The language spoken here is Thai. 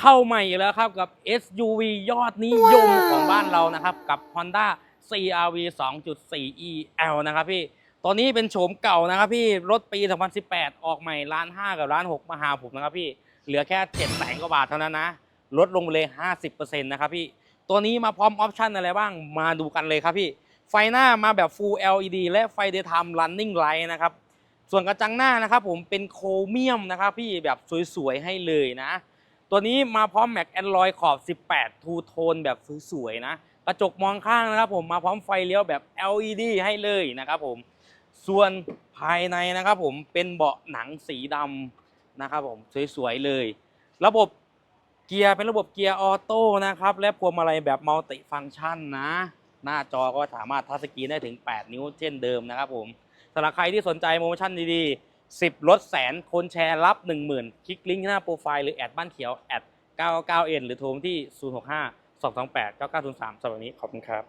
เข้าใหม่อีกแล้วครับกับ SUV ยอดนิยมของบ้านเรานะครับ กับ Honda CRV 2.4 EL นะครับพี่ตัวนี้เป็นโฉมเก่านะครับพี่รถปี 2018 ออกใหม่ล้าน5กับล้าน6มาหาผมนะครับพี่เหลือแค่7แสนกว่าบาทเท่านั้นนะลดลงเลย 50%นะครับพี่ตัวนี้มาพร้อมออปชันอะไรบ้างมาดูกันเลยครับพี่ ไฟหน้ามาแบบ Full LED และไฟ Daytime Running Light นะครับส่วนกระจังหน้านะครับผมเป็นโครเมียมนะครับพี่แบบสวยๆให้เลยนะ ตัวนี้มาพร้อมแม็กแอนดรอยขอบ 18 ทูโทนแบบสวยๆนะ กระจกมองข้างนะครับผมมาพร้อมไฟเลี้ยวแบบ LED ให้เลยนะครับผม ส่วนภายในนะครับผมเป็นเบาะหนังสีดำนะครับผมสวยๆเลย ระบบเกียร์เป็นระบบเกียร์ออโต้นะครับ และพวงมาลัยแบบมัลติฟังก์ชันนะ หน้าจอก็สามารถทัชสกรีนได้ถึง 8 นิ้วเช่นเดิมนะครับผมสำหรับใครที่สนใจโปรโมชั่นดีๆ 10 ลดแสน คนแชร์รับ 10,000 คลิกลิงก์หน้าโปรไฟล์หรือแอดบ้านเขียวแอด 99n หรือโทรมที่ 065 228 9903สำหรับวันนี้ขอบคุณครับ